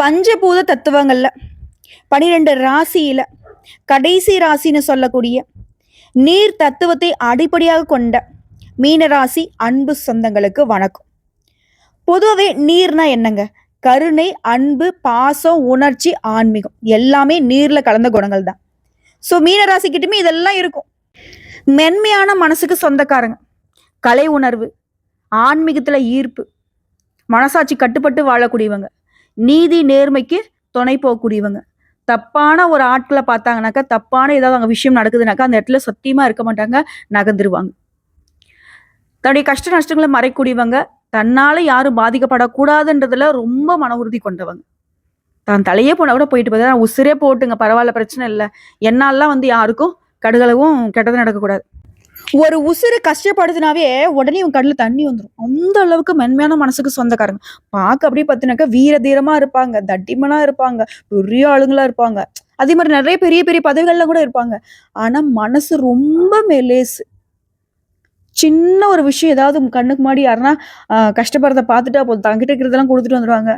பஞ்சபூத தத்துவங்கள்ல பனிரெண்டு ராசியில கடைசி ராசின்னு சொல்லக்கூடிய நீர் தத்துவத்தை அடிப்படையாக கொண்ட மீன ராசி அன்பு சொந்தங்களுக்கு வணக்கம். பொதுவாகவே நீர்னா என்னங்க? கருணை அன்பு பாசம் உணர்ச்சி ஆன்மீகம். எல்லாமே நீர்ல கலந்த குணங்கள் தான். ஸோ மீனராசிக்கிட்டுமே இதெல்லாம் இருக்கும். மென்மையான மனசுக்கு சொந்தக்காரங்க. கலை உணர்வு ஆன்மீகத்துல ஈர்ப்பு மனசாட்சி கட்டுப்பட்டு வாழக்கூடியவங்க. நீதி நேர்மைக்கு துணை போகக்கூடியவங்க. தப்பான ஒரு ஆட்களை பார்த்தாங்கனாக்கா தப்பான ஏதாவது அங்கே விஷயம் நடக்குதுனாக்கா அந்த இடத்துல சத்தியமாக இருக்க மாட்டாங்க நகர்ந்துருவாங்க. தன்னுடைய கஷ்ட நஷ்டங்களை மறைக்கூடியவங்க தன்னால் யாரும் பாதிக்கப்படக்கூடாதுன்றதுல ரொம்ப மன உறுதி கொண்டவங்க. தான் தலையே போனால் கூட போயிட்டு பார்த்தா உசுரே போட்டுங்க பரவாயில்ல பிரச்சனை இல்லை. என்னாலாம் வந்து யாருக்கும் கடுகளவும் கெட்டது நடக்கக்கூடாது. ஒரு உசுறு கஷ்டப்படுதுனாவே உடனே இவன் கண்ணில் தண்ணி வந்துடும் அந்த அளவுக்கு மென்மையான மனசுக்கு சொந்தக்காரங்க. பார்க்க அப்படியே பார்த்தினாக்கா வீர தீரமா இருப்பாங்க. தட்டிமனா இருப்பாங்க. பெரிய ஆளுங்களா இருப்பாங்க. அதே மாதிரி நிறைய பெரிய பெரிய பதவிகள்லாம் கூட இருப்பாங்க. ஆனா மனசு ரொம்ப மெலேசு சின்ன ஒரு விஷயம் ஏதாவது உங்க கண்ணுக்கு முன்னாடி யாருன்னா கஷ்டப்படுறத பார்த்துட்டா போதும். தங்கிட்ட இருக்கிறதெல்லாம் கொடுத்துட்டு வந்துடுவாங்க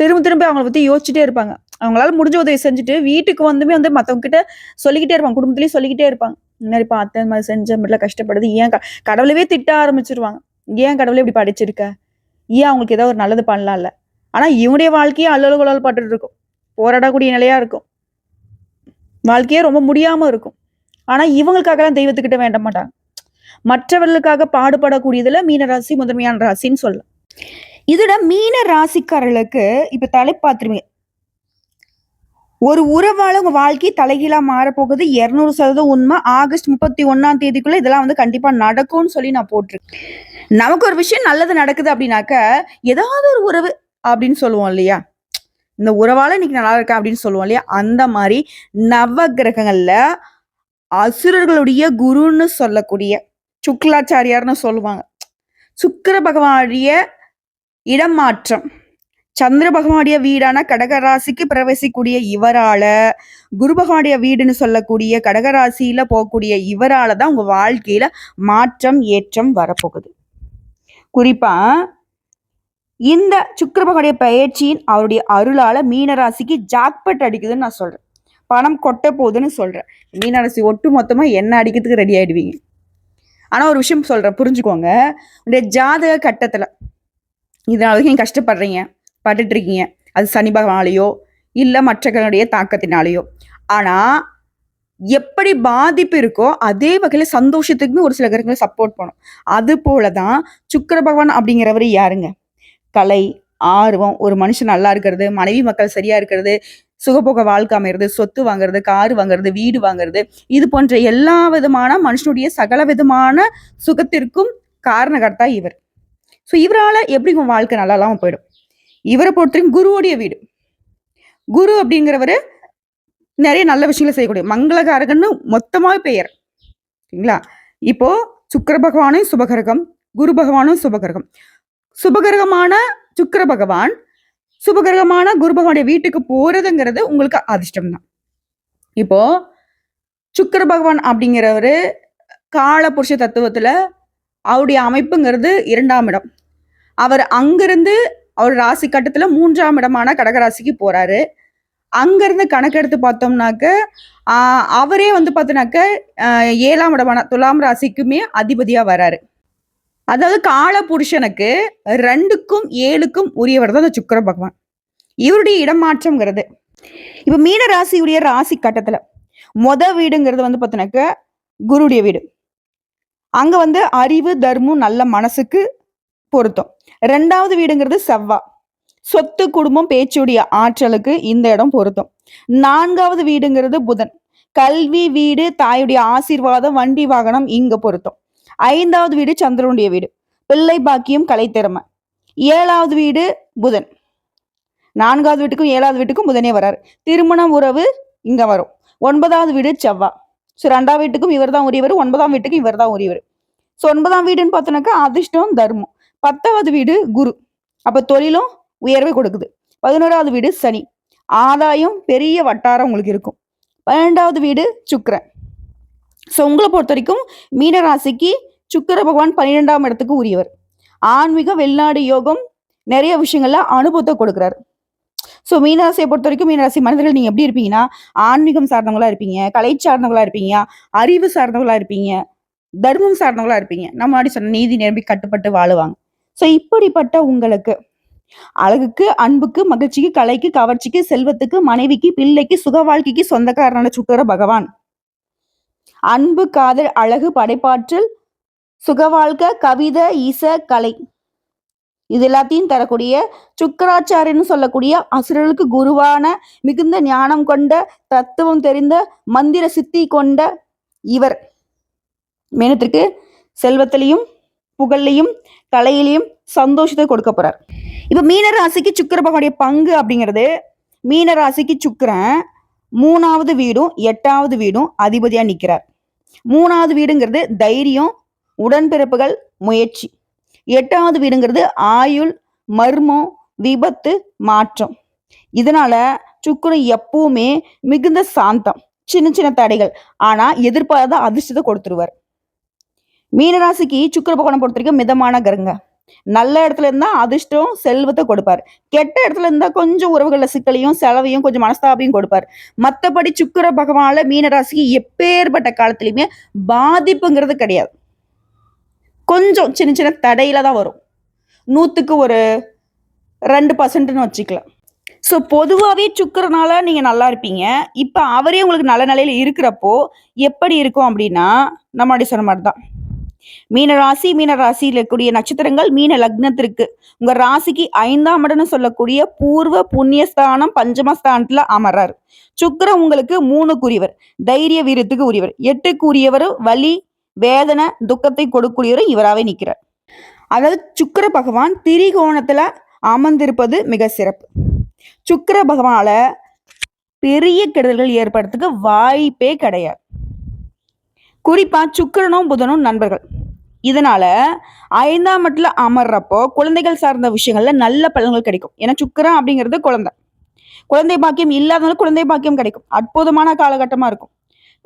திரும்ப திரும்ப அவங்கள பத்தி யோசிச்சுட்டே இருப்பாங்க. அவங்களால முடிஞ்ச உதவி செஞ்சுட்டு வீட்டுக்கு வந்துமே வந்து மற்றவங்க கிட்ட சொல்லிக்கிட்டே இருப்பாங்க. குடும்பத்திலயும் சொல்லிக்கிட்டே இருப்பாங்க. இந்த மாதிரி பார்த்தேன் இந்த மாதிரி செஞ்ச மாதிரிலாம் கஷ்டப்படுது. ஏன் க- கடவுளவே திட்ட ஆரம்பிச்சிருவாங்க. ஏன் கடவுளே இப்படி படிச்சிருக்க? ஏன் அவங்களுக்கு ஏதாவது ஒரு நல்லது பண்ணலாம்ல? ஆனா இவனுடைய வாழ்க்கையே அல்லல் குழல் பட்டுட்டு இருக்கும். போராடக்கூடிய நிலையா இருக்கும். வாழ்க்கையே ரொம்ப முடியாம இருக்கும். ஆனா இவங்களுக்காகலாம் தெய்வத்துக்கிட்ட வேண்ட மாட்டாங்க. மற்றவர்களுக்காக பாடுபடக்கூடியதுல மீனராசி முதன்மையான ராசின்னு சொல்லலாம். இதோட மீன ராசிக்காரர்களுக்கு இப்ப தலைப்பாத்துருவீங்க ஒரு உறவால உங்க வாழ்க்கை தலைகீழா மாறப்போகுது. இருநூறு சதவீதம் உண்மை. ஆகஸ்ட் முப்பத்தி ஒன்னாம் தேதிக்குள்ள இதெல்லாம் வந்து கண்டிப்பா நடக்கும்னு சொல்லி நான் போட்டிருக்கேன். நமக்கு ஒரு விஷயம் நல்லது நடக்குது அப்படின்னாக்க ஏதாவது ஒரு உறவு அப்படின்னு சொல்லுவோம் இல்லையா? இந்த உறவால இன்னைக்கு நல்லா இருக்கேன் அப்படின்னு சொல்லுவோம் இல்லையா? அந்த மாதிரி நவ கிரகங்கள்ல அசுரர்களுடைய குருன்னு சொல்லக்கூடிய சுக்லாச்சாரியார்னு சொல்லுவாங்க. சுக்கர பகவானுடைய இடம் மாற்றம். சந்திர பகவானுடைய வீடான கடகராசிக்கு பிரவேசிக்கூடிய இவரால குரு பகவானுடைய வீடுன்னு சொல்லக்கூடிய கடகராசியில போகக்கூடிய இவரால தான் உங்க வாழ்க்கையில மாற்றம் ஏற்றம் வரப்போகுது. குறிப்பா இந்த சுக்கர பகவானுடைய பயிற்சியின் அவருடைய அருளால மீனராசிக்கு ஜாக்பட் அடிக்குதுன்னு நான் சொல்றேன். பணம் கொட்ட போகுதுன்னு சொல்றேன். மீனராசி ஒட்டு மொத்தமா என்ன அடிக்கிறதுக்கு ரெடி ஆயிடுவீங்க? ஆனா ஒரு விஷயம் சொல்றேன் புரிஞ்சுக்கோங்க. உடைய ஜாதக கட்டத்துல இதனால வரைக்கும் நீங்க கஷ்டப்படுறீங்க பட்டுட்ருக்கீங்க அது சனி பகவானாலேயோ இல்லை மற்றவர்களுடைய தாக்கத்தினாலேயோ. ஆனால் எப்படி பாதிப்பு இருக்கோ அதே வகையில் சந்தோஷத்துக்குமே ஒரு சில கிரகங்களை சப்போர்ட் பண்ணும். அது போலதான் சுக்கர பகவான் அப்படிங்கிறவர் யாருங்க? கலை ஆர்வம் ஒரு மனுஷன் நல்லா இருக்கிறது மனைவி மக்கள் சரியா இருக்கிறது சுகபோக வாழ்க்கை அமைகிறது சொத்து வாங்குறது கார் வாங்குறது வீடு வாங்குறது இது போன்ற எல்லா விதமான மனுஷனுடைய சகல விதமான சுகத்திற்கும் காரணகர்த்தா இவர். ஸோ இவரால் எப்படி உன் வாழ்க்கை நல்லாலாம் போயிடும்? இவரை பொறுத்தவரைக்கும் குருவுடைய வீடு. குரு அப்படிங்கிறவரு நிறைய நல்ல விஷயங்களை செய்யக்கூடிய மங்களகாரகன்னு மொத்தமாக பெயர். சரிங்களா? இப்போ சுக்கர பகவானும் சுபகிரகம் குரு பகவானும் சுபகிரகம். சுபகிரகமான சுக்கிர பகவான் சுபகிரகமான குரு பகவானுடைய வீட்டுக்கு போறதுங்கிறது உங்களுக்கு அதிர்ஷ்டம் தான் இப்போ சுக்கர பகவான் அப்படிங்கிறவரு கால புருஷ தத்துவத்துல அவருடைய அமைப்புங்கிறது இரண்டாம் இடம். அவர் அங்கிருந்து அவர் ராசி கட்டத்தில் மூன்றாம் இடமான கடகராசிக்கு போறாரு. அங்கேருந்து கணக்கெடுத்து பார்த்தோம்னாக்க அவரே வந்து பார்த்தோன்னாக்க ஏழாம் இடமான துலாம் ராசிக்குமே அதிபதியாக வராரு. அதாவது கால புருஷனுக்கு ரெண்டுக்கும் ஏழுக்கும் உரியவர் தான் அந்த சுக்கிர பகவான். இவருடைய இடமாற்றம்ங்கிறது. இப்போ மீன ராசியுடைய ராசி கட்டத்தில் மொத வீடுங்கிறது வந்து பார்த்தோன்னாக்க குருடைய வீடு. அங்கே வந்து அறிவு தர்மம் நல்ல மனசுக்கு பொருத்தம். ரெண்டாவது வீடுங்கிறது செவ்வா. சொத்து குடும்பம் பேச்சுடைய ஆற்றலுக்கு இந்த இடம் பொருத்தம். நான்காவது வீடுங்கிறது புதன். கல்வி வீடு தாயுடைய ஆசீர்வாதம் வண்டி வாகனம் இங்க பொருத்தம். ஐந்தாவது வீடு சந்திரனுடைய வீடு. பிள்ளை பாக்கியம் கலைத்திறமை ஏழாவது வீடு புதன். நான்காவது வீட்டுக்கும் ஏழாவது வீட்டுக்கும் புதனே வராரு. திருமண உறவு இங்க வரும். ஒன்பதாவது வீடு செவ்வா. ஸோ ரெண்டாம் வீட்டுக்கும் இவர் தான் உரியவர் ஒன்பதாம் வீட்டுக்கும் இவர் தான் உரியவர். ஸோ ஒன்பதாம் வீடுன்னு பார்த்தோன்னாக்கா அதிர்ஷ்டம் தர்மம். பத்தாவது வீடு குரு. அப்ப தொழிலும் உயர்வை கொடுக்குது. பதினோராவது வீடு சனி. ஆதாயம் பெரிய வட்டாரம் உங்களுக்கு இருக்கும். பன்னெண்டாவது வீடு சுக்கிரன். ஸோ உங்களை பொறுத்த வரைக்கும் மீனராசிக்கு சுக்கிர பகவான் பன்னிரெண்டாம் இடத்துக்கு உரியவர். ஆன்மீக வெளிநாடு யோகம் நிறைய விஷயங்கள்ல அனுபவத்தை கொடுக்குறாரு. ஸோ மீனராசியை பொறுத்த வரைக்கும் மீனராசி மனிதர்கள் நீங்கள் எப்படி இருப்பீங்கன்னா ஆன்மீகம் சார்ந்தவங்களா இருப்பீங்க கலை சார்ந்தவங்களா இருப்பீங்க அறிவு சார்ந்தவங்களா இருப்பீங்க தர்மம் சார்ந்தவங்களா இருப்பீங்க. நம்ம முன்னாடி சொன்ன நீதி நிரம்பி கட்டுப்பட்டு வாழுவாங்க. ஸோ இப்படிப்பட்ட உங்களுக்கு அழகுக்கு அன்புக்கு மகிழ்ச்சிக்கு கலைக்கு கவர்ச்சிக்கு செல்வத்துக்கு மனைவிக்கு பிள்ளைக்கு சுக வாழ்க்கைக்கு சொந்தக்காரனான சுக்கர பகவான். அன்பு காதல் அழகு படைப்பாற்றல் சுகவாழ்க்கை கவிதை இச கலை. இது எல்லாத்தையும் தரக்கூடிய சுக்கராச்சாரியன்னு சொல்லக்கூடிய அசுரர்களுக்கு குருவான மிகுந்த ஞானம் கொண்ட தத்துவம் தெரிந்த மந்திர சித்தி கொண்ட இவர். மேனத்திற்கு செல்வத்திலையும் புகழ்லையும் கலையிலையும் சந்தோஷத்தை கொடுக்க போறார். இப்ப மீன ராசிக்கு சுக்கர பகவானுடைய பங்கு அப்படிங்கிறது மீன ராசிக்கு சுக்கரன் மூணாவது வீடும் எட்டாவது வீடும் அதிபதியா நிக்கிறார். மூணாவது வீடுங்கிறது தைரியம் உடன்பிறப்புகள் முயற்சி. எட்டாவது வீடுங்கிறது ஆயுள் மர்மம் விபத்து மாற்றம். இதனால சுக்கரன் எப்பவுமே மிகுந்த சாந்தம் சின்ன சின்ன தடைகள். ஆனா எதிர்பாராத அதிர்ஷ்டத்தை கொடுத்துருவார். மீனராசிக்கு சுக்கர பகவானை பொறுத்த வரைக்கும் மிதமான கருங்க நல்ல இடத்துல இருந்தா அதிர்ஷ்டம் செல்வத்தை கொடுப்பார். கெட்ட இடத்துல இருந்தா கொஞ்சம் உறவுகள சிக்கலையும் செலவையும் கொஞ்சம் மனஸ்தாபையும் கொடுப்பார். மற்றபடி சுக்கர பகவான மீனராசிக்கு எப்பேற்பட்ட காலத்திலயுமே பாதிப்புங்கிறது கிடையாது. கொஞ்சம் சின்ன சின்ன தடையில தான் வரும். நூற்றுக்கு ஒரு ரெண்டு பர்சன்ட்னு வச்சுக்கலாம். ஸோ பொதுவாகவே சுக்கரனால நீங்கள் நல்லா இருப்பீங்க. இப்போ அவரே உங்களுக்கு நல்ல நிலையில் இருக்கிறப்போ எப்படி இருக்கும் அப்படின்னா நம்ம அப்படி சொன்ன மாதிரி தான். மீனராசி மீனராசியில் இருக்கக்கூடிய நட்சத்திரங்கள் மீன லக்னத்திற்கு. உங்க ராசிக்கு ஐந்தாம் இடம்னு சொல்லக்கூடிய பூர்வ புண்ணியஸ்தானம் பஞ்சமஸ்தானத்துல அமர்றாரு. சுக்கரன் உங்களுக்கு மூணுக்குரியவர் தைரிய வீரத்துக்கு உரியவர். எட்டுக்குரியவர் வலி வேதனை துக்கத்தை கொடுக்கூடியவரும் இவராகவே நிற்கிறார் அதாவது சுக்கர பகவான் திரிகோணத்துல அமர்ந்திருப்பது மிக சிறப்பு. சுக்கர பகவானால பெரிய கெடுதல்கள் ஏற்படுறதுக்கு வாய்ப்பே கிடையாது. குறிப்பா சுக்கிரனும் புதனும் நண்பர்கள். இதனால ஐந்தாம் இடத்துல அமர்றப்போ குழந்தைகள் சார்ந்த விஷயங்கள்ல நல்ல பலன்கள் கிடைக்கும். ஏன்னா சுக்கரம் அப்படிங்கிறது குழந்தை. குழந்தை பாக்கியம் இல்லாதனால குழந்தை பாக்கியம் கிடைக்கும். அற்புதமான காலகட்டமா இருக்கும்.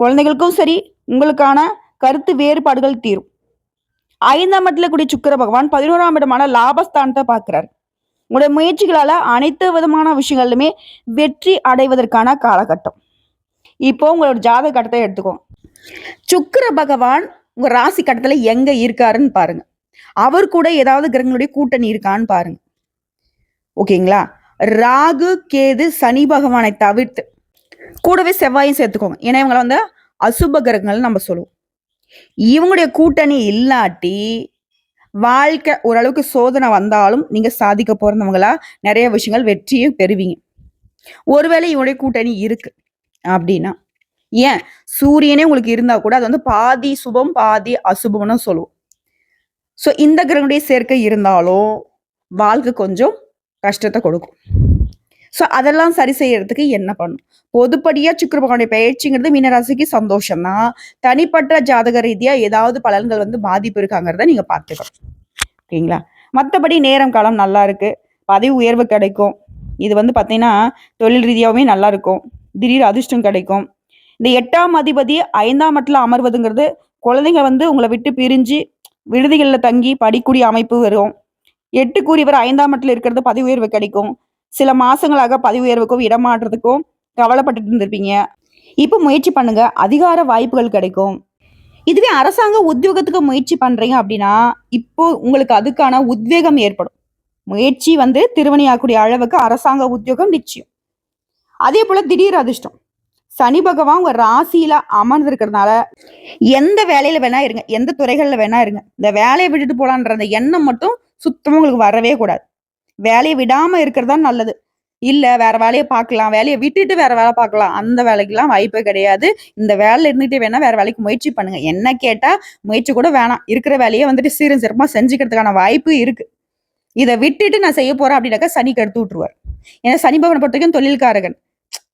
குழந்தைகளுக்கும் சரி உங்களுக்கான கருத்து வேறுபாடுகள் தீரும். ஐந்தாம் இடத்துல கூடிய சுக்கிர பகவான் பதினோராம் இடமான லாபஸ்தானத்தை பார்க்கிறார். உங்களுடைய முயற்சிகளால அனைத்து விதமான விஷயங்களுமே வெற்றி அடைவதற்கான காலகட்டம். இப்போ உங்களோட ஜாதக கட்டத்தை எடுத்துக்கோங்க சுக்கர பகவான் உங்க ராசி கட்டத்துல எங்க இருக்காருன்னு பாருங்க. அவர் கூட ஏதாவது கிரகங்களுடைய கூட்டணி இருக்கான்னு பாருங்க. ஓகேங்களா? ராகு கேது சனி பகவானை தவிர்த்து கூடவே செவ்வாயும் சேர்த்துக்கோங்க. ஏன்னா இவங்களை வந்து அசுப கிரகங்கள் நம்ம சொல்லுவோம். இவங்களுடைய கூட்டணி இல்லாட்டி வாழ்க்கை ஓரளவுக்கு சோதனை வந்தாலும் நீங்க சாதிக்க போறவங்களா நிறைய விஷயங்கள் வெற்றியும் பெறுவீங்க. ஒருவேளை இவனுடைய கூட்டணி இருக்கு. அப்படின்னா ஏன்? சூரியனே உங்களுக்கு இருந்தா கூட அது வந்து பாதி சுபம் பாதி அசுபம்னு சொல்லுவோம். ஸோ இந்த கிரகனுடைய சேர்க்கை இருந்தாலும் வாழ்க்கை கொஞ்சம் கஷ்டத்தை கொடுக்கும். ஸோ அதெல்லாம் சரி செய்யறதுக்கு என்ன பண்ணும்? பொதுப்படியாக சுக்கர பகவானுடைய பயிற்சிங்கிறது மீனராசிக்கு சந்தோஷம்தான் தனிப்பட்ட ஜாதக ரீதியாக ஏதாவது பலன்கள் வந்து பாதிப்பு இருக்காங்கிறத நீங்கள் பார்த்துக்கணும். ஓகேங்களா? மற்றபடி நேரம் காலம் நல்லா இருக்கு. பதவி உயர்வு கிடைக்கும். இது வந்து பார்த்தீங்கன்னா தொழில் ரீதியாகவுமே நல்லா இருக்கும். திடீர் அதிர்ஷ்டம் கிடைக்கும். இந்த எட்டாம் அதிபதி ஐந்தாம் இடத்துல அமர்வதுங்கிறது குழந்தைங்க வந்து உங்களை விட்டு பிரிஞ்சு விடுதிகளில் தங்கி படிக்கூடிய அமைப்பு வரும். எட்டுக்குரியவர் ஐந்தாம் இடத்துல இருக்கிறது பதவி உயர்வு கிடைக்கும். சில மாசங்களாக பதவி உயர்வுக்கும் இடமாற்றத்துக்கும் கவலைப்பட்டுட்டு இருந்திருப்பீங்க. இப்போ முயற்சி பண்ணுங்க. அதிகார வாய்ப்புகள் கிடைக்கும். இதுவே அரசாங்க உத்தியோகத்துக்கு முயற்சி பண்றீங்க அப்படின்னா இப்போ உங்களுக்கு அதுக்கான உத்வேகம் ஏற்படும். முயற்சி வந்து திருவணியாக்கூடிய அளவுக்கு அரசாங்க உத்தியோகம் நிச்சயம். அதே போல திடீர் அதிர்ஷ்டம். சனி பகவான் உங்க ராசியில அமர்ந்திருக்கிறதுனால எந்த வேலையில வேணா இருங்க எந்த துறைகள்ல வேணா இருங்க. இந்த வேலையை விட்டுட்டு போலான்ற அந்த எண்ணம் மட்டும் சுத்தமாக உங்களுக்கு வரவே கூடாது. வேலையை விடாம இருக்கிறது தான் நல்லது. இல்ல வேற வேலையை பார்க்கலாம் வேலையை விட்டுட்டு வேற வேலை பார்க்கலாம். அந்த வேலைக்கெல்லாம் வாய்ப்பே கிடையாது. இந்த வேலையில இருந்துட்டே வேணா வேற வேலைக்கு முயற்சி பண்ணுங்க. என்ன கேட்டா முயற்சி கூட வேணாம். இருக்கிற வேலையை வந்துட்டு சீரும் சிறப்பா செஞ்சுக்கிறதுக்கான வாய்ப்பு இருக்கு. இதை விட்டுட்டு நான் செய்ய போறேன் அப்படின்னாக்கா சனி கெடுத்து விட்டுருவார். ஏன்னா சனி பகவனை பொறுத்த வரைக்கும் தொழில்காரகன்.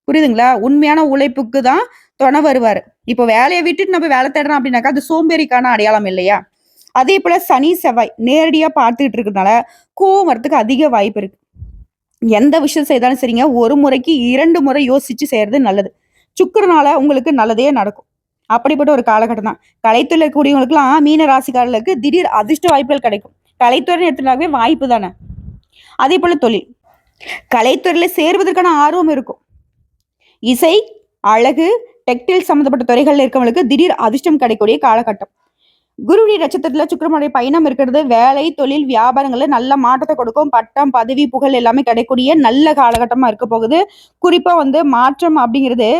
புரியுதுங்களா? உண்மையான உழைப்புக்கு தான் துணை வருவார். இப்போ வேலையை விட்டுட்டு நம்ம வேலை தேடுறோம் அப்படின்னாக்கா அது சோம்பேறிக்கான அடையாளம் இல்லையா? அதே போல சனி செவ்வாய் நேரடியாக பார்த்துக்கிட்டு இருக்கிறதுனால கோவம் வரத்துக்கு அதிக வாய்ப்பு இருக்கு. எந்த விஷயம் செய்தாலும் சரிங்க ஒரு முறைக்கு இரண்டு முறை யோசிச்சு செய்யறது நல்லது. சுக்கரனால உங்களுக்கு நல்லதே நடக்கும். அப்படிப்பட்ட ஒரு காலகட்டம் தான். கலைத்துறையில் இருக்கக்கூடியவங்களுக்குலாம் மீன ராசிக்காரர்களுக்கு திடீர் அதிர்ஷ்ட வாய்ப்புகள் கிடைக்கும். கலைத்துறை எடுத்துனாவே வாய்ப்பு தானே. அதே போல தொழில். கலைத்துறையில் சேர்வதற்கான ஆர்வம் இருக்கும். இசை அழகு டெக்டைல் சம்மந்தப்பட்ட துறைகளில் இருக்கவங்களுக்கு திடீர் அதிர்ஷ்டம் கிடைக்கக்கூடிய காலகட்டம். குருவுடைய நட்சத்திரத்துல சுக்கிரனுடைய பயணம் இருக்கிறது. வேலை தொழில் வியாபாரங்களில் நல்ல மாற்றத்தை கொடுக்கும். பட்டம் பதவி புகழ் எல்லாமே கிடைக்கக்கூடிய நல்ல காலகட்டமா இருக்க போகுது. குறிப்பா வந்து மாற்றம் அப்படிங்கிறது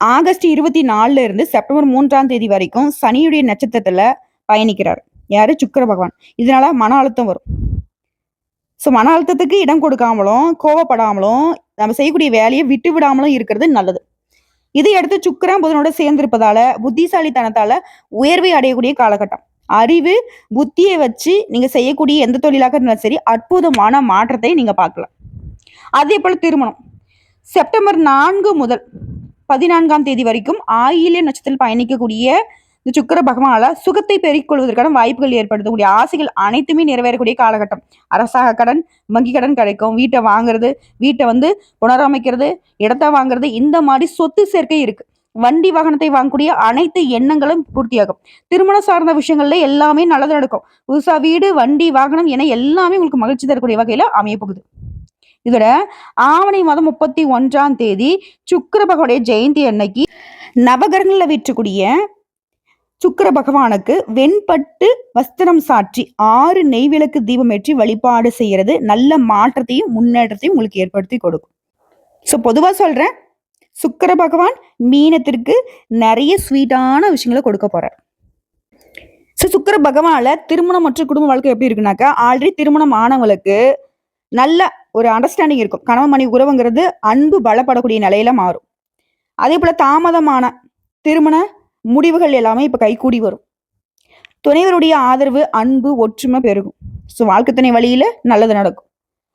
ஆகஸ்ட் இருபத்தி நாலுல இருந்து செப்டம்பர் மூன்றாம் தேதி வரைக்கும் சனியுடைய நட்சத்திரத்துல பயணிக்கிறார். யாரு? சுக்கர பகவான். இதனால மன அழுத்தம் வரும். ஸோ மன அழுத்தத்துக்கு இடம் கொடுக்காமலும் கோவப்படாமலும் நம்ம செய்யக்கூடிய வேலையை விட்டு விடாமலும் இருக்கிறது நல்லது. இதை அடுத்து சுக்கிரன் புதனோட சேர்ந்திருப்பதால புத்திசாலித்தனத்தால உயர்வை அடையக்கூடிய காலகட்டம். அறிவு புத்தியை வச்சு நீங்க செய்யக்கூடிய எந்த தொழிலாக இருந்தாலும் சரி அற்புதமான மாற்றத்தை நீங்க பார்க்கலாம். அதே போல திருமணம். செப்டம்பர் நான்கு முதல் பதினான்காம் தேதி வரைக்கும் ஆயில்ய நட்சத்திரத்தில் பயணிக்கக்கூடிய இந்த சுக்கர பகவானால சுகத்தை பெருக்கிக் கொள்வதற்கான வாய்ப்புகள் ஏற்படுத்தக்கூடிய ஆசைகள் அனைத்துமே நிறைவேறக்கூடிய காலகட்டம். அரசாங்க கடன் வங்கி கடன் கிடைக்கும். வீட்டை வாங்குறது வீட்டை வந்து புனரமைக்கிறது இடத்த வாங்குறது இந்த மாதிரி சொத்து சேர்க்கை இருக்கு. வண்டி வாகனத்தை வாங்கக்கூடிய அனைத்து எண்ணங்களும் பூர்த்தியாகும். திருமணம் சார்ந்த விஷயங்கள்ல எல்லாமே நல்லது நடக்கும். புதுசா வீடு வண்டி வாகனம் என எல்லாமே உங்களுக்கு மகிழ்ச்சி தரக்கூடிய வகையில அமைய போகுது. இதோட ஆவணி மாதம் முப்பத்தி ஒன்றாம் தேதி சுக்கிர பகவானுடைய ஜெயந்தி அன்னைக்கு நவகரங்களில் விற்றக்கூடிய சுக்கிர பகவானுக்கு வெண்பட்டு வஸ்திரம் சாற்றி ஆறு நெய்விளக்கு தீபம் ஏற்றி வழிபாடு செய்யறது நல்ல மாற்றத்தையும் முன்னேற்றத்தையும் உங்களுக்கு ஏற்படுத்தி கொடுக்கும். ஸோ பொதுவாக சொல்றேன் சுக்கர பகவான் மீனத்திற்கு நிறைய ஸ்வீட்டான விஷயங்களை கொடுக்க போறார். ஸோ சுக்கிர பகவான்ல திருமணம் மற்றும் குடும்ப வாழ்க்கை எப்படி இருக்குனாக்கா ஆல்ரெடி திருமணம் ஆனவங்களுக்கு நல்ல ஒரு அண்டர்ஸ்டாண்டிங் இருக்கும். கணவன் மணி உறவுங்கிறது அன்பு பலப்படக்கூடிய நிலையில மாறும். அதே போல தாமதமான திருமண முடிவுகள் எல்லாமே இப்போ கைகூடி வரும். துணைவருடைய ஆதரவு அன்பு ஒற்றுமை பெருகும். ஸோ வாழ்க்கை துணை வழியில் நல்லது நடக்கும்.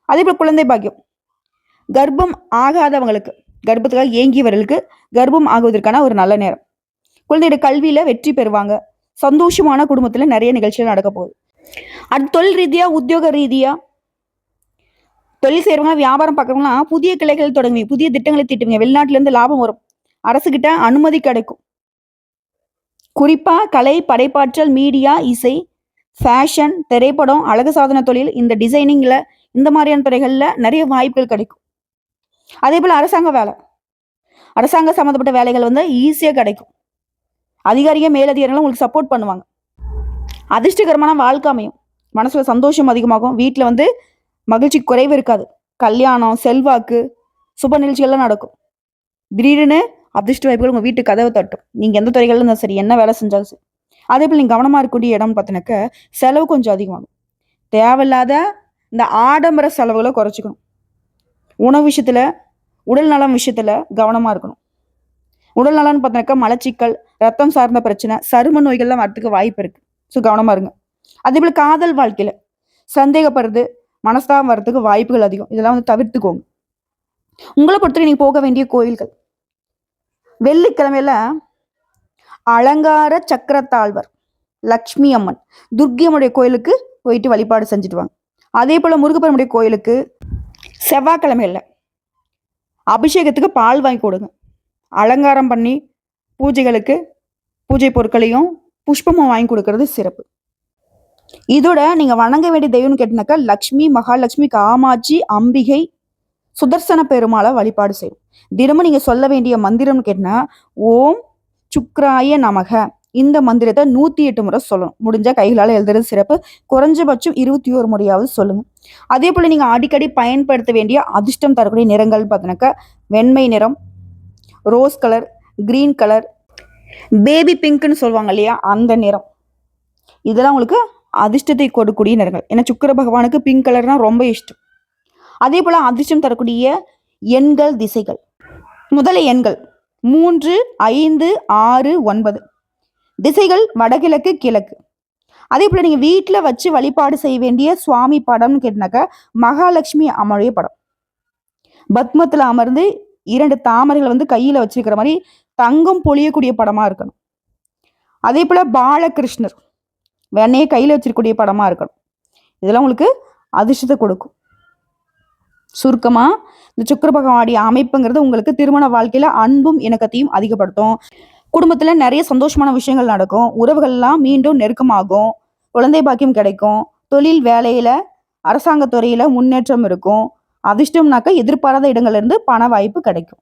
அதே போல் குழந்தை பாக்கியம். கர்ப்பம் ஆகாதவங்களுக்கு கர்ப்பத்துக்காக ஏங்கியவர்களுக்கு கர்ப்பம் ஆகுவதற்கான ஒரு நல்ல நேரம். குழந்தையோட கல்வியில் வெற்றி பெறுவாங்க. சந்தோஷமான குடும்பத்தில் நிறைய நிகழ்ச்சிகள் நடக்க போகுது. அது தொழில் ரீதியாக உத்தியோக ரீதியாக தொழில் செய்கிறவங்க வியாபாரம் பார்க்குறவங்களாம் புதிய கிளைகள் தொடங்குவீங்க. புதிய திட்டங்களை தீட்டுவீங்க. வெளிநாட்டிலேருந்து லாபம் வரும். அரசுக்கிட்ட அனுமதி கிடைக்கும். குறிப்பாக கலை படைப்பாற்றல் மீடியா இசை ஃபேஷன் திரைப்படம் அழகு சாதன தொழில் இந்த டிசைனிங்கில் இந்த மாதிரியான துறைகளில் நிறைய வாய்ப்புகள் கிடைக்கும். அதே போல் அரசாங்க வேலை. அரசாங்க சம்மந்தப்பட்ட வேலைகள் வந்து ஈஸியாக கிடைக்கும். அதிகாரிக மேலதிகாரிகளும் உங்களுக்கு சப்போர்ட் பண்ணுவாங்க. அதிர்ஷ்டகரமான வாழ்க்கை அமையும். மனசில் சந்தோஷம் அதிகமாகும். வீட்டில் வந்து மகிழ்ச்சி குறைவு இருக்காது. கல்யாணம் செல்வாக்கு சுப நிகழ்ச்சிகள்லாம் நடக்கும். திடீர்னு அதிர்ஷ்ட வாய்ப்புகள் உங்கள் வீட்டு கதவை தட்டும். நீங்கள் எந்த துறைகளில் இருந்தால் சரி என்ன வேலை செஞ்சாலும் சரி. அதே போல் நீங்கள் கவனமாக இருக்கக்கூடிய இடம்னு பார்த்தினாக்க செலவு கொஞ்சம் அதிகமாகும். தேவையில்லாத இந்த ஆடம்பர செலவுகளை குறைச்சிக்கணும். உணவு விஷயத்தில் உடல் நலம் விஷயத்தில் கவனமாக இருக்கணும். உடல் நலம்னு பார்த்தினாக்கா மலச்சிக்கல் ரத்தம் சார்ந்த பிரச்சனை சரும நோய்கள்லாம் வரத்துக்கு வாய்ப்பு இருக்குது ஸோ கவனமாக இருங்க. அதே போல் காதல் வாழ்க்கையில் சந்தேகப்படுறது மனஸ்தாபம் வர்றதுக்கு வாய்ப்புகள் அதிகம். இதெல்லாம் வந்து தவிர்த்துக்கோங்க. உங்களை பொறுத்தவரை நீங்கள் போக வேண்டிய கோயில்கள் வெள்ளிக்கிழமையில அலங்கார சக்கரத்தாழ்வர் லக்ஷ்மி அம்மன் துர்கி அம்மனுடைய கோயிலுக்கு போயிட்டு வழிபாடு செஞ்சுடுவாங்க. அதே போல முருகப்பெருமுடைய கோயிலுக்கு செவ்வாய்க்கிழமையில அபிஷேகத்துக்கு பால் வாங்கி கொடுங்க. அலங்காரம் பண்ணி பூஜைகளுக்கு பூஜை பொருட்களையும் புஷ்பமும் வாங்கி கொடுக்கறது சிறப்பு. இதோட நீங்க வணங்க வேண்டிய தெய்வம்னு கேட்டினாக்கா லக்ஷ்மி மகாலட்சுமி காமாட்சி அம்பிகை சுதர்சன பெருமாளை வழிபாடு செய்யும் தினமும் நீங்கள் சொல்ல வேண்டிய மந்திரம்னு கேட்டால் ஓம் சுக்ராய நமக. இந்த மந்திரத்தை நூற்றி எட்டு முறை சொல்லணும். முடிஞ்சால் கைகளால் எழுதுறது சிறப்பு. குறைஞ்சபட்சம் இருபத்தி ஒரு முறையாவது சொல்லுங்கள் அதே போல் நீங்கள் அடிக்கடி பயன்படுத்த வேண்டிய அதிர்ஷ்டம் தரக்கூடிய நிறங்கள் பார்த்தினாக்கா வெண்மை நிறம் rose colour green colour baby பிங்க்னு சொல்லுவாங்க இல்லையா அந்த நிறம். இதெல்லாம் உங்களுக்கு அதிர்ஷ்டத்தை கொடுக்கக்கூடிய நிறங்கள். ஏன்னா சுக்கர பகவானுக்கு பிங்க் கலர்னால் ரொம்ப இஷ்டம். அதே போல அதிர்ஷ்டம் தரக்கூடிய எண்கள் திசைகள். முதல எண்கள் மூன்று ஐந்து ஆறு ஒன்பது. திசைகள் வடகிழக்கு கிழக்கு. அதே போல நீங்க வீட்டில் வச்சு வழிபாடு செய்ய வேண்டிய சுவாமி படம்னு கேட்டினாக்க மகாலட்சுமி அமருடைய படம். பத்மத்தில் அமர்ந்து இரண்டு தாமரைகள் வந்து கையில் வச்சிருக்கிற மாதிரி தங்கம் பொழியக்கூடிய படமா இருக்கணும். அதே போல பாலகிருஷ்ணர் வெண்ணையை கையில் வச்சிருக்கக்கூடிய படமாக இருக்கணும். இதெல்லாம் உங்களுக்கு அதிர்ஷ்டத்தை கொடுக்கும். சுருக்கமாக இந்த சுக்கர பகவானுடைய அமைப்புங்கிறது உங்களுக்கு திருமண வாழ்க்கையில் அன்பும் இணக்கத்தையும் அதிகப்படுத்தும். குடும்பத்தில் நிறைய சந்தோஷமான விஷயங்கள் நடக்கும். உறவுகள்லாம் மீண்டும் நெருக்கமாகும். குழந்தை பாக்கியம் கிடைக்கும். தொழில் வேலையில் அரசாங்க துறையில் முன்னேற்றம் இருக்கும். அதிர்ஷ்டம்னாக்க எதிர்பாராத இடங்கள்ல இருந்து பண வாய்ப்பு கிடைக்கும்.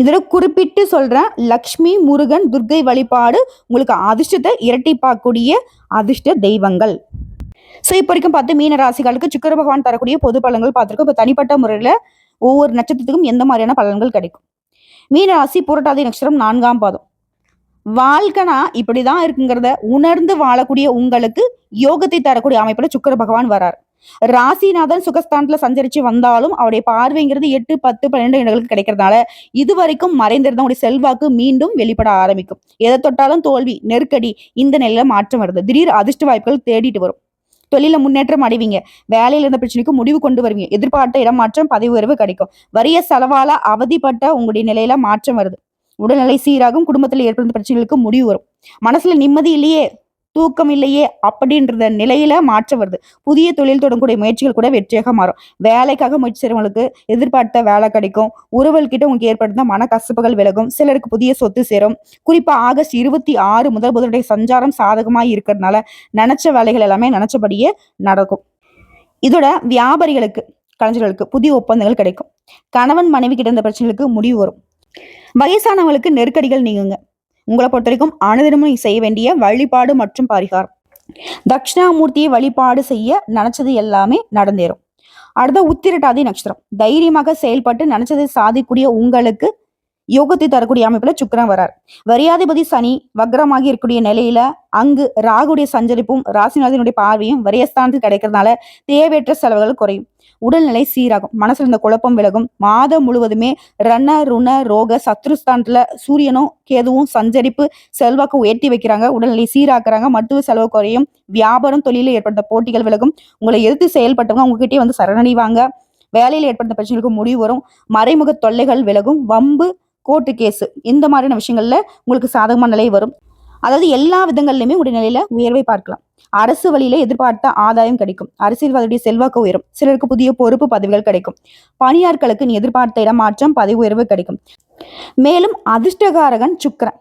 இதில் குறிப்பிட்டு சொல்றேன் லக்ஷ்மி முருகன் துர்க்கை வழிபாடு உங்களுக்கு அதிர்ஷ்டத்தை இரட்டிப்பாக்கூடிய அதிர்ஷ்ட தெய்வங்கள். ஸோ இப்போ வரைக்கும் பார்த்து மீன ராசிகளுக்கு சுக்கர பகவான் தரக்கூடிய பொது பலன்கள் பார்த்துருக்கோம். இப்போ தனிப்பட்ட முறையில் ஒவ்வொரு நட்சத்திரத்துக்கும் எந்த மாதிரியான பலன்கள் கிடைக்கும்? மீன ராசி புரட்டாதி நட்சத்திரம் நான்காம் பாதம். வாழ்க்கைனா இப்படிதான் இருக்குங்கிறத உணர்ந்து வாழக்கூடிய உங்களுக்கு யோகத்தை தரக்கூடிய அமைப்புல சுக்கர பகவான் வரார். ராசிநாதன் சுகஸ்தானத்துல சஞ்சரிச்சு வந்தாலும் அவருடைய பார்வைங்கிறது எட்டு பத்து பன்னெண்டு இடங்களுக்கு கிடைக்கிறதுனால இதுவரைக்கும் மறைந்திருந்த அவருடைய செல்வாக்கு மீண்டும் வெளிப்பட ஆரம்பிக்கும். எதை தொட்டாலும் தோல்வி நெருக்கடி இந்த நிலையில மாற்றம் வருது. திடீர் அதிர்ஷ்ட வாய்ப்புகள் தேடிட்டு வரும். தொழில முன்னேற்றம் அடைவீங்க. வேலையில இருந்த பிரச்சனைக்கு முடிவு கொண்டு வருவீங்க. எதிர்பார்த்த இடமாற்றம் பதவி உயர்வு கிடைக்கும். வறிய செலவால அவதிப்பட்ட உங்களுடைய நிலையில மாற்றம் வருது. உடல்நிலை சீராகும் குடும்பத்தில் ஏற்படும் பிரச்சனைகளுக்கு முடிவு வரும். மனசுல நிம்மதி இல்லையே. தூக்கம் இல்லையே அப்படின்றத நிலையில மாற்றம் வருது. புதிய தொழில் தொடங்கக்கூடிய முயற்சிகள் கூட வெற்றியாக மாறும். வேலைக்காக முயற்சி செய்றவங்களுக்கு எதிர்பார்த்த வேலை கிடைக்கும். உறவுகிட்ட உங்களுக்கு ஏற்படுத்த மன கசப்புகள் விலகும். சிலருக்கு புதிய சொத்து சேரும். குறிப்பா ஆகஸ்ட் இருபத்தி ஆறு முதல் புதனுடைய சஞ்சாரம் சாதகமாக இருக்கிறதுனால நினைச்ச வேலைகள் எல்லாமே நினைச்சபடியே நடக்கும். இதோட வியாபாரிகளுக்கு கலைஞர்களுக்கு புதிய ஒப்பந்தங்கள் கிடைக்கும். கணவன் மனைவி கிட்ட இருந்த பிரச்சனைகளுக்கு முடிவு வரும். வயசானவங்களுக்கு நெருக்கடிகள் நீங்குங்க. உங்களை பொறுத்த வரைக்கும் அனுதினமும் செய்ய வேண்டிய வழிபாடு மற்றும் பரிகாரம். தட்சிணாமூர்த்தியை வழிபாடு செய்ய நினைச்சது எல்லாமே நடந்தேறும். அடுத்த உத்திரட்டாதி நட்சத்திரம். தைரியமாக செயல்பட்டு நினைச்சதை சாதிக்கூடிய உங்களுக்கு யோகத்தை தரக்கூடிய அமைப்புல சுக்கரன் வரார். வரியாதிபதி சனி வக்ரமாகி இருக்கக்கூடிய நிலையில அங்கு ராகுடைய சஞ்சரிப்பும் ராசிநாதனுடைய பார்வையும் வரியஸ்தானத்துக்கு கிடைக்கிறதுனால தேவையற்ற செலவுகள் குறையும். உடல்நிலை சீராகும். மனசுல இருந்த குழப்பம் விலகும். மாதம் முழுவதுமே ரண ருண ரோக சத்ருஸ்தானத்துல சூரியனும் கேதுவும் சஞ்சரிப்பு செல்வாக்கு உயர்த்தி வைக்கிறாங்க. உடல்நிலை சீராக்குறாங்க. மருத்துவ செலவு குறையும். வியாபாரம் தொழிலில் ஏற்பட்ட போட்டிகள் விலகும். உங்களை எதிர்த்து செயல்பட்டவங்க உங்ககிட்டயே வந்து சரணடைவாங்க. வேலையில் ஏற்பட்ட பிரச்சனைகளுக்கு முடிவு வரும். மறைமுக தொல்லைகள் விலகும். வம்பு கோர்ட்டு கேஸு. இந்த மாதிரியான விஷயங்கள்ல உங்களுக்கு சாதகமான நிலை வரும். அதாவது எல்லா விதங்கள்லையுமே உடைய நிலையில உயர்வை பார்க்கலாம். அரசு வழியில எதிர்பார்த்த ஆதாயம் கிடைக்கும். அரசியல்வாதியுடைய செல்வாக்கு உயரும். சிலருக்கு புதிய பொறுப்பு பதவிகள் கிடைக்கும். பணியாட்களுக்கு நீ எதிர்பார்த்த இடமாற்றம் பதவி உயர்வு கிடைக்கும். மேலும் அதிர்ஷ்டகாரகன் சுக்கரன்.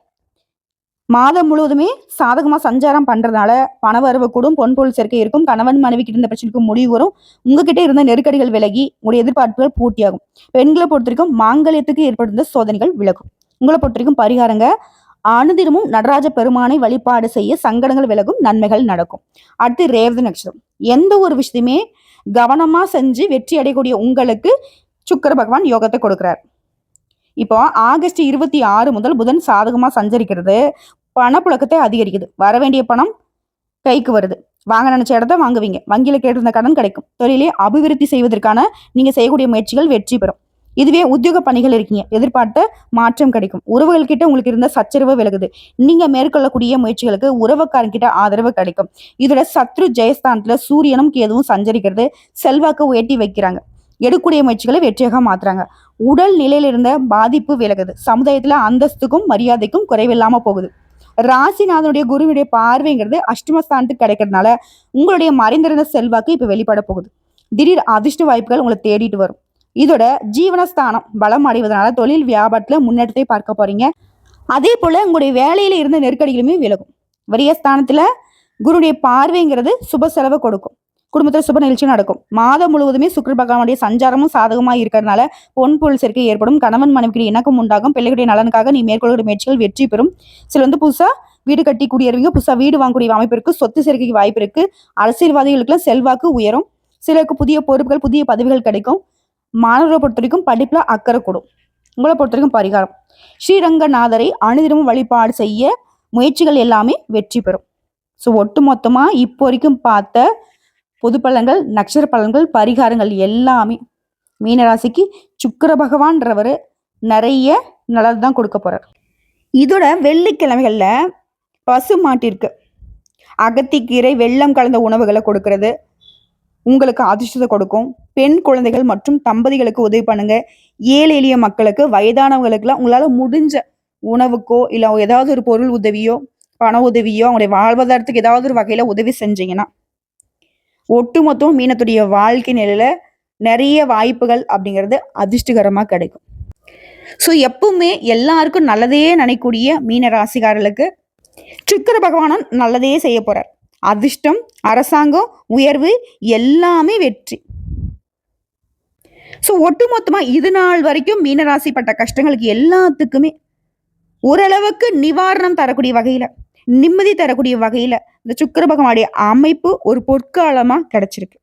மாதம் முழுவதுமே சாதகமா சஞ்சாரம் பண்றதுனால பணவரவு கூடும் பொன்பொருள் சேர்க்கை இருக்கும் கணவன் மனைவி கிட்ட இருந்த பிரச்சனைக்கு முடிவு வரும். உங்ககிட்ட இருந்த நெருக்கடிகள் விலகி உங்களுடைய எதிர்பார்ப்புகள் பூர்த்தியாகும். பெண்களை பொறுத்த வரைக்கும் மாங்கல்யத்துக்கு ஏற்படுத்த சோதனைகள் விலகும். உங்களை பொறுத்த வரைக்கும் பரிகாரங்க அனுதினமும் நடராஜ பெருமானை வழிபாடு செய்ய சங்கடங்கள் விலகும் நன்மைகள் நடக்கும். அடுத்து ரேவதி நட்சத்திரம். எந்த ஒரு விஷயத்தையுமே கவனமா செஞ்சு வெற்றி அடையக்கூடிய உங்களுக்கு சுக்கர பகவான் யோகத்தை கொடுக்கிறார். இப்போ ஆகஸ்ட் இருபத்தி ஆறு முதல் புதன் சாதகமாக சஞ்சரிக்கிறது. பணப்புழக்கத்தை அதிகரிக்குது. வர வேண்டிய பணம் கைக்கு வருது. வாங்க நினச்ச இடத்த வாங்குவீங்க. வங்கியில் கேட்டிருந்த கடன் கிடைக்கும். தொழிலே அபிவிருத்தி செய்வதற்கான நீங்கள் செய்யக்கூடிய முயற்சிகள் வெற்றி பெறும். இதுவே உத்தியோக பணிகள் இருக்கீங்க. எதிர்பார்த்த மாற்றம் கிடைக்கும். உறவுகள் கிட்ட உங்களுக்கு இருந்த சச்சரவு விலகுது. நீங்க மேற்கொள்ளக்கூடிய முயற்சிகளுக்கு உறவுக்காரங்கிட்ட ஆதரவு கிடைக்கும். இதோட சத்ரு ஜெயஸ்தானத்துல சூரியனும் கேதுவும் சஞ்சரிக்கிறது. செல்வாக்கு உயர்த்தி வைக்கிறாங்க. எடுக்கூடிய முயற்சிகளை வெற்றியாக மாத்துறாங்க. உடல் நிலையில இருந்த பாதிப்பு விலகுது. சமுதாயத்துல அந்தஸ்துக்கும் மரியாதைக்கும் குறைவில்லாம போகுது. ராசிநாதனுடைய குருவினுடைய பார்வைங்கிறது அஷ்டமஸ்தானத்துக்கு கிடைக்கிறதுனால உங்களுடைய மறைந்திருந்த செல்வாக்கு இப்ப வெளிப்பட போகுது. திடீர் அதிர்ஷ்ட வாய்ப்புகள் உங்களை தேடிட்டு வரும். இதோட ஜீவனஸ்தானம் பலம் அடைவதனால தொழில் வியாபாரத்துல முன்னேற்றத்தை பார்க்க போறீங்க. அதே போல உங்களுடைய வேலையில இருந்த நெருக்கடிகளுமே விலகும். வரியஸ்தானத்துல குருடைய பார்வைங்கிறது சுப செலவை கொடுக்கும். குடும்பத்தில் சுப நிகழ்ச்சி நடக்கும். மாதம் முழுவதுமே சுக்கர பகவானுடைய சஞ்சாரமும் சாதகமாக இருக்கிறதுனால பொன் பொருள் சேர்க்கை ஏற்படும். கணவன் மனைவிக்கு இணக்கம் உண்டாகும். பிள்ளைகளுடைய நலனுக்காக நீ மேற்கொள்ளக்கூடிய முயற்சிகள் வெற்றி பெறும். சில வந்து புதுசாக வீடு கட்டி குடியேறுவீங்க. புதுசாக வீடு வாங்கக்கூடிய அமைப்பு இருக்கு. சொத்து சேர்க்கைக்கு வாய்ப்பு இருக்கு. அரசியல்வாதிகளுக்குலாம் செல்வாக்கு உயரும். சிலருக்கு புதிய பொறுப்புகள் புதிய பதவிகள் கிடைக்கும். மாணவர்களை பொறுத்த வரைக்கும் படிப்பில் அக்கறை கூடும். உங்களை பொறுத்த வரைக்கும் பரிகாரம். ஸ்ரீரங்கநாதரை அனுதினமும் வழிபாடு செய்ய முயற்சிகள் எல்லாமே வெற்றி பெறும். ஸோ ஒட்டு மொத்தமாக இப்போ வரைக்கும் பார்த்த பொது பலன்கள் நட்சத்திர பலன்கள் பரிகாரங்கள் எல்லாமே மீனராசிக்கு சுக்கர பகவான்றவர் நிறைய நல்லது தான் கொடுக்க போகிறார் இதோட வெள்ளிக்கிழமைகளில் பசு மாட்டிற்கு அகத்திக்கீரை வெள்ளம் கலந்த உணவுகளை கொடுக்கறது உங்களுக்கு அதிர்ஷ்டத்தை கொடுக்கும். பெண் குழந்தைகள் மற்றும் தம்பதிகளுக்கு உதவி பண்ணுங்க. ஏழை எளிய மக்களுக்கு வயதானவங்களுக்குலாம் உங்களால் முடிஞ்ச உணவுக்கோ இல்லை ஏதாவது ஒரு பொருள் உதவியோ பண உதவியோ அவங்களுடைய வாழ்வாதாரத்துக்கு ஏதாவது ஒரு வகையில் உதவி செஞ்சீங்கன்னா ஒட்டுமொத்தம் மீனத்துடைய வாழ்க்கை நிலையில நிறைய வாய்ப்புகள் அப்படிங்கிறது அதிர்ஷ்டகரமாக கிடைக்கும். ஸோ எப்பவுமே எல்லாருக்கும் நல்லதையே நினைக்கூடிய மீன ராசிக்காரர்களுக்கு சுக்கர பகவானும் நல்லதே செய்ய போறார். அதிர்ஷ்டம் அரசாங்கம் உயர்வு எல்லாமே வெற்றி. ஸோ ஒட்டுமொத்தமா இது நாள் வரைக்கும் மீனராசிப்பட்ட கஷ்டங்களுக்கு எல்லாத்துக்குமே ஓரளவுக்கு நிவாரணம் தரக்கூடிய வகையில நிம்மதி தரக்கூடிய வகையில இந்த சுக்கர பகவானுடைய அமைப்பு ஒரு பொற்காலமா கிடைச்சிருக்கு.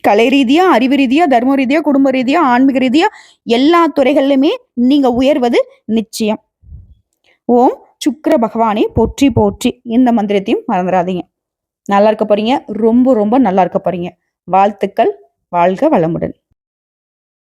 கலை ரீதியா அறிவு ரீதியா தர்ம ரீதியா குடும்ப ரீதியா ஆன்மீக ரீதியா எல்லா துறைகளிலுமே நீங்க உயர்வது நிச்சயம். ஓம் சுக்கர பகவானே போற்றி போற்றி. இந்த மந்திரத்தையும் மறந்துடாதீங்க. நல்லா இருக்க போறீங்க. ரொம்ப ரொம்ப நல்லா இருக்க போறீங்க. வாழ்த்துக்கள். வாழ்க வளமுடன்.